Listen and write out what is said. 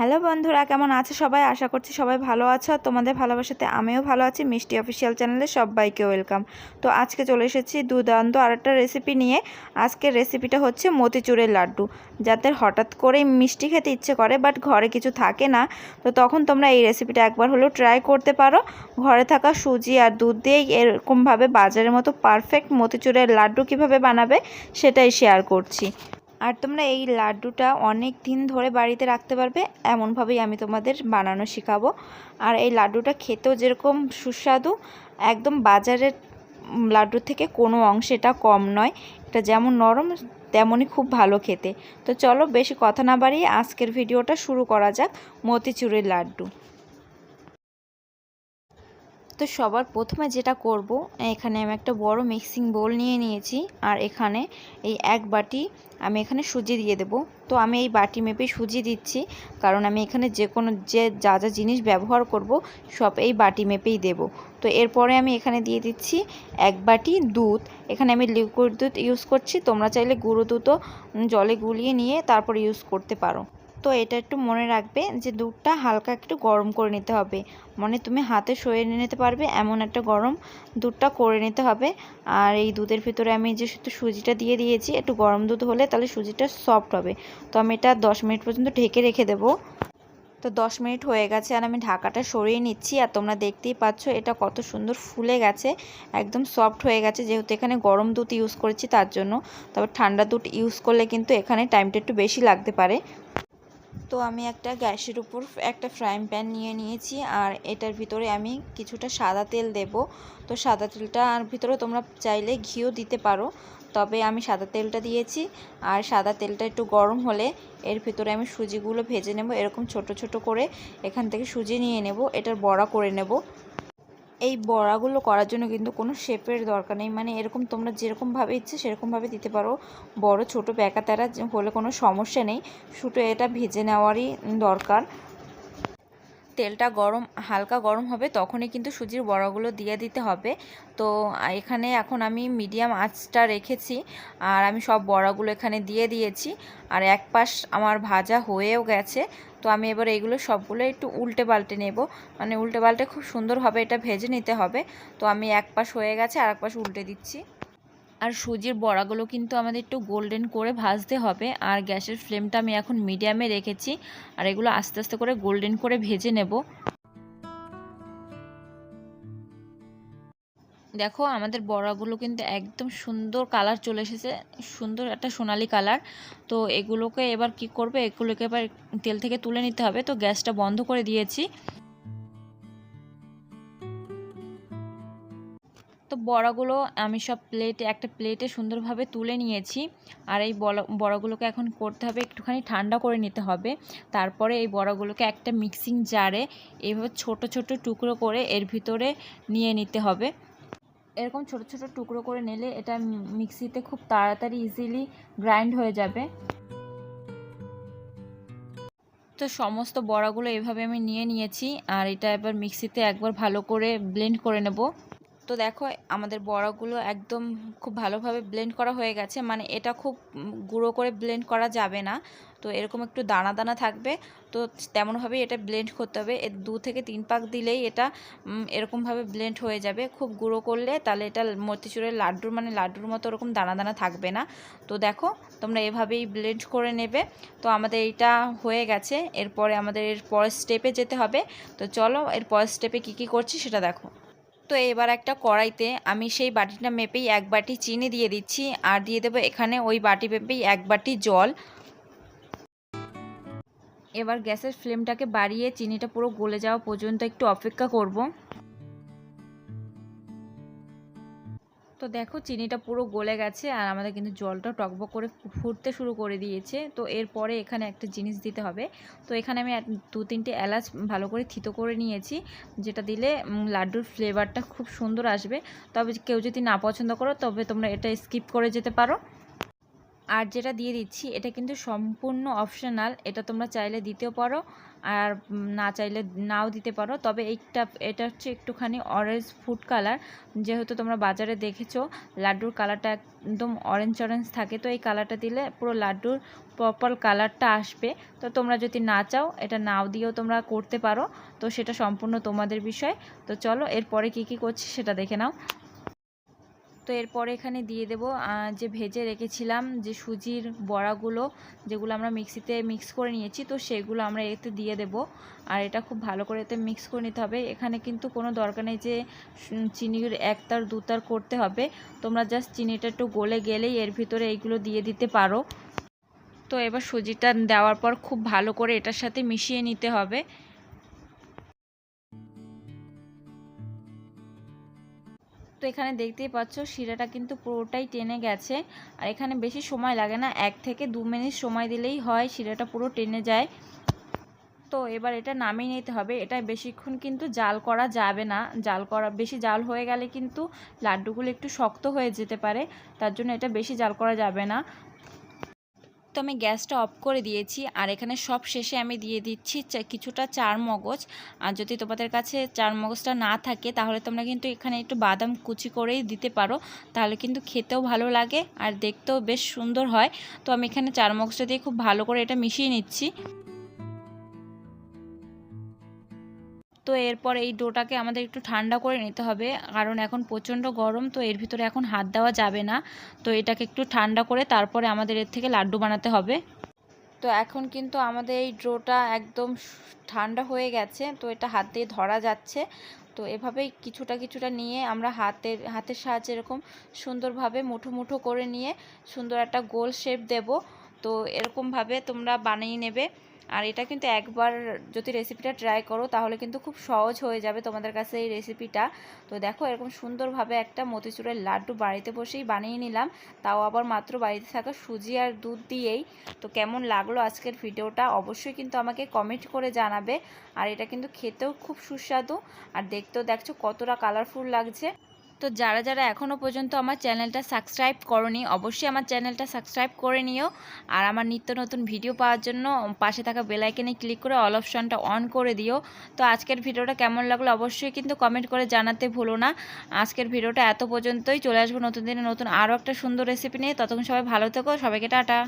Hello বন্ধুরা, কেমন আছে সবাই? আশা করছি সবাই ভালো আছো। তোমাদের ভালোবাসাতে আমিও ভালো আছি। মিষ্টি অফিসিয়াল চ্যানেলে সবাইকে ওয়েলকাম। তো আজকে চলে এসেছি দুর্দান্ত আর একটা রেসিপি নিয়ে। আজকের রেসিপিটা হচ্ছে মতিচুরের লাড্ডু। যাদের হঠাৎ করেই মিষ্টি খেতে ইচ্ছে করে, বাট ঘরে কিছু থাকে না, তো তখন তোমরা এই রেসিপিটা একবার হলেও ট্রাই করতে পারো। ঘরে থাকা সুজি আর দুধ দিয়েই এরকমভাবে বাজারের মতো পারফেক্ট মতিচুরের লাড্ডু কীভাবে বানাবে সেটাই শেয়ার করছি। আর তোমরা এই লাড্ডুটা অনেক দিন ধরে বাড়িতে রাখতে পারবে, এমনভাবেই আমি তোমাদের বানানো শেখাবো। আর এই লাড্ডুটা খেতেও যেরকম সুস্বাদু, একদম বাজারের লাড্ডুর থেকে কোনো অংশে এটা কম নয়, এটা যেমন নরম, তেমনই খুব ভালো খেতে। তো চলো বেশি কথা না বাড়িয়ে আজকের ভিডিওটা শুরু করা যাক, মতিচুরের লাড্ডু। তো সবার প্রথমে যেটা করব, এখানে আমি একটা বড় মিক্সিং বোল নিয়ে নিয়েছি। আর এখানে এই এক বাটি আমি এখানে সুজি দিয়ে দেব। তো আমি এই বাটি মেপে সুজি দিচ্ছি, কারণ আমি এখানে যে কোনো যে যা যা জিনিস ব্যবহার করব, সব এই বাটি মেপেই দেব। তো এরপরে আমি এখানে দিয়ে দিচ্ছি এক বাটি দুধ। এখানে আমি লিকুইড দুধ ইউজ করছি, তোমরা চাইলে গুঁড়ো দুধও জলে গুলিয়ে নিয়ে তারপর ইউজ করতে পারো। তো এটা একটু মনে রাখবে যে দুধটা হালকা একটু গরম করে নিতে হবে। মানে তুমি হাতে সয়ে নিতে পারবে এমন একটা গরম দুধটা করে নিতে হবে। আর এই দুধের ভিতরে আমি যে শুধু সুজিটা দিয়ে দিয়েছি, একটু গরম দুধ হলে তাহলে সুজিটা সফট হবে। তো আমি এটা দশ মিনিট পর্যন্ত ঢেকে রেখে দেবো। তো দশ মিনিট হয়ে গেছে আর আমি ঢাকাটা সরিয়ে নিচ্ছি। আর তোমরা দেখতেই পাচ্ছ এটা কত সুন্দর ফুলে গেছে, একদম সফট হয়ে গেছে। যেহেতু এখানে গরম দুধ ইউজ করেছি তার জন্য। তবে ঠান্ডা দুধ ইউজ করলে কিন্তু এখানে টাইমটা একটু বেশি লাগতে পারে। তো আমি একটা গ্যাসের উপর একটা ফ্রাইং প্যান নিয়ে নিয়েছি আর এটার ভিতরে আমি কিছুটা সাদা তেল দেব। তো সাদা তেলটার ভিতরে তোমরা চাইলে ঘিও দিতে পারো, তবে আমি সাদা তেলটা দিয়েছি। আর সাদা তেলটা একটু গরম হলে এর ভিতরে আমি সুজিগুলো ভেজে নেব, এরকম ছোট ছোট করে এখান থেকে সুজি নিয়ে নেব, এটার বড়া করে নেব। এই বড়াগুলো করার জন্য কিন্তু কোনো শেপের দরকার নেই। মানে এরকম তোমরা যেরকমভাবে ইচ্ছে সেরকমভাবে দিতে পারো। বড়, ছোট প্যাকাতারা হলে কোনো সমস্যা নেই। শুধু এটা ভেজে নেওয়ারই দরকার। তেলটা গরম, হালকা গরম হবে, তখনই কিন্তু সুজির বড়াগুলো দিয়ে দিতে হবে। তো এখানে এখন আমি মিডিয়াম আঁচটা রেখেছি আর আমি সব বড়াগুলো এখানে দিয়ে দিয়েছি। আর এক পাশ আমার ভাজা হয়েও গেছে। তো আমি এবার এইগুলো সবগুলো একটু উল্টে পাল্টে নেব। মানে উল্টে পাল্টে খুব সুন্দরভাবে এটা ভেজে নিতে হবে। তো আমি এক পাশ হয়ে গেছে আর এক পাশ উল্টে দিচ্ছি। আর সুজির বড়াগুলো কিন্তু আমাদের একটু গোল্ডেন করে ভাজতে হবে। আর গ্যাসের ফ্লেমটা আমি এখন মিডিয়ামে রেখেছি। আর এগুলো আস্তে আস্তে করে গোল্ডেন করে ভেজে নেব। দেখো আমাদের বড়াগুলো কিন্তু একদম সুন্দর কালার চলে এসেছে, সুন্দর একটা সোনালি কালার। তো এগুলোকে এবার কি করবে? এগুলোকে এবার তেল থেকে তুলে নিতে হবে। তো গ্যাসটা বন্ধ করে দিয়েছি। তো বড়াগুলো আমি সব প্লেটে, একটা প্লেটে সুন্দরভাবে তুলে নিয়েছি। আর এই বড়াগুলোকে এখন করতে হবে, একটুখানি ঠান্ডা করে নিতে হবে। তারপরে এই বড়াগুলোকে একটা মিক্সিং জারে এইভাবে ছোট ছোট টুকরো করে এর ভিতরে নিয়ে নিতে হবে। এরকম ছোট ছোট টুকরো করে নিলে এটা মিক্সিতে খুব তাড়াতাড়ি ইজিলি গ্রাইন্ড হয়ে যাবে। তো সমস্ত বড়াগুলো এভাবে আমি নিয়ে নিয়েছি, আর এটা এবার মিক্সিতে একবার ভালো করে ব্লেন্ড করে নেব। তো দেখো, আমাদের বড়াগুলো একদম খুব ভালোভাবে ব্লেন্ড করা হয়ে গেছে। মানে এটা খুব গুঁড়ো করে ব্লেন্ড করা যাবে না। তো এরকম একটু দানা দানা থাকবে। তো তেমনভাবে এটা ব্লেন্ড করতে হবে। এর দু থেকে তিন পাক দিলেই এটা এরকমভাবে ব্লেন্ড হয়ে যাবে। খুব গুঁড়ো করলে তাহলে এটা মতিচুরের লাড্ডুর মানে লাড্ডুর মতো ওরকম দানা দানা থাকবে না। তো দেখো, তোমরা এভাবেই ব্লেন্ড করে নেবে। তো আমাদের এইটা হয়ে গেছে। এরপরে আমাদের এর পরের স্টেপে যেতে হবে। তো চলো, এর পরের স্টেপে কী কী করছি সেটা দেখো। তো এবার একটা কড়াইতে আমি সেই বাটিটা মেপেই এক বাটি চিনি দিয়ে দিচ্ছি, আর দিয়ে দেবো এখানে ওই বাটি মেপেই এক বাটি জল। এবার গ্যাসের ফ্লেমটাকে বাড়িয়ে চিনিটা পুরো গলে যাওয়া পর্যন্ত একটু অপেক্ষা করব। তো দেখো চিনিটা পুরো গলে গেছে আর আমাদের কিন্তু জলটা টকবক করে ফুটতে শুরু করে দিয়েছে। তো এরপরে এখানে একটা জিনিস দিতে হবে। তো এখানে আমি দু, তিনটে এলাচ ভালো করে থিতো করে নিয়েছি, যেটা দিলে লাড্ডুর ফ্লেভারটা খুব সুন্দর আসবে। তবে কেউ যদি না পছন্দ করো, তবে তোমরা এটা স্কিপ করে যেতে পারো। আর যেটা দিয়ে দিচ্ছি, এটা কিন্তু সম্পূর্ণ অপশনাল এটা তোমরা চাইলে দিতেও পারো আর না চাইলে নাও দিতে পারো। তবে এইটা এটা হচ্ছে একটুখানি অরেঞ্জ ফুড কালার যেহেতু তোমরা বাজারে দেখেছ, লাড্ডুর কালারটা একদম অরেঞ্জ অরেঞ্জ থাকে, তো এই কালারটা দিলে পুরো লাড্ডুর প্রপার কালারটা আসবে। তো তোমরা যদি না চাও, এটা নাও দিয়েও তোমরা করতে পারো। তো সেটা সম্পূর্ণ তোমাদের বিষয়। তো চলো, এরপরে কি কি করছি সেটা দেখে নাও। তো এরপরে এখানে দিয়ে দেবো যে ভেজে রেখেছিলাম যে সুজির বড়াগুলো, যেগুলো আমরা মিক্সিতে মিক্স করে নিয়েছি, তো সেগুলো আমরা এতে দিয়ে দেব। আর এটা খুব ভালো করে এতে মিক্স করে নিতে হবে। এখানে কিন্তু কোনো দরকার নেই যে চিনির একতার, দুতার করতে হবে। তোমরা জাস্ট চিনিটা একটু গলে গেলেই এর ভিতরে এইগুলো দিয়ে দিতে পারো। তো এবার সুজিটা দেওয়ার পর খুব ভালো করে এটার সাথে মিশিয়ে নিতে হবে। তো এখানে দেখতেই পাচ্ছ, শিরাটা কিন্তু পুরোটাই টেনে গেছে। আর এখানে বেশি সময় লাগে না, এক থেকে দু মিনিট সময় দিলেই হয়, শিরাটা পুরো টেনে যায়। তো এবার এটা নামিয়ে নিতে হবে। এটা বেশিক্ষণ কিন্তু জাল করা যাবে না। জাল করা, বেশি জাল হয়ে গেলে কিন্তু লাড্ডুগুলো একটু শক্ত হয়ে যেতে পারে। তার জন্য এটা বেশি জাল করা যাবে না। তো আমি গ্যাসটা অফ করে দিয়েছি আর এখানে সব শেষে আমি দিয়ে দিচ্ছি কিছুটা চার মগজ আর যদি তোমাদের কাছে চার মগজটা না থাকে, তাহলে তোমরা কিন্তু এখানে একটু বাদাম কুচি করেই দিতে পারো। তাহলে কিন্তু খেতেও ভালো লাগে আর দেখতেও বেশ সুন্দর হয়। তো আমি এখানে চার মগজটা দিয়ে খুব ভালো করে এটা মিশিয়ে নিচ্ছি। তো এরপর এই ডোটাকে আমাদের একটু ঠান্ডা করে নিতে হবে। কারণ এখন প্রচণ্ড গরম, তো এর ভিতরে এখন হাত দেওয়া যাবে না। তো এটাকে একটু ঠান্ডা করে তারপরে আমাদের এর থেকে লাড্ডু বানাতে হবে। তো এখন কিন্তু আমাদের এই ডোটা একদম ঠান্ডা হয়ে গেছে, তো এটা হাত দিয়ে ধরা যাচ্ছে। তো এভাবেই কিছুটা কিছুটা নিয়ে আমরা হাতের হাতের সাহায্যে এরকম সুন্দরভাবে মুঠো মুঠো করে নিয়ে সুন্দর একটা গোল শেপ দেব। তো এরকমভাবে তোমরা বানিয়ে নেবে। আর এটা কিন্তু একবার যদি রেসিপিটা ট্রাই করো, তাহলে কিন্তু খুব সহজ হয়ে যাবে তোমাদের কাছে এই রেসিপিটা তো দেখো, এরকম সুন্দরভাবে একটা মতিচুরের লাড্ডু বাড়িতে বসেই বানিয়ে নিলাম। তাও আবার মাত্র বাড়িতে থাকা সুজি আর দুধ দিয়েই। তো কেমন লাগল আজকের ভিডিওটা অবশ্যই কিন্তু আমাকে কমেন্ট করে জানাবে। আর এটা কিন্তু খেতেও খুব সুস্বাদু। আর দেখতেও দেখছ কতটা কালারফুল লাগছে। তো যারা যারা এখনও পর্যন্ত আমার চ্যানেলটা সাবস্ক্রাইব করনি, অবশ্যই আমার চ্যানেলটা সাবস্ক্রাইব করে নিও। আর আমার নিত্য নতুন ভিডিও পাওয়ার জন্য পাশে থাকা বেল আইকনে ক্লিক করে অল অপশনটা অন করে দিও। তো আজকের ভিডিওটা কেমন লাগল অবশ্যই কিন্তু কমেন্ট করে জানাতে ভুলো না। আজকের ভিডিওটা এত পর্যন্তই, চলে আসব নতুন দিনে নতুন আরও একটা সুন্দর রেসিপি নিয়ে। ততক্ষণ সবাই ভালো থেকো, সবাইকে টাটা।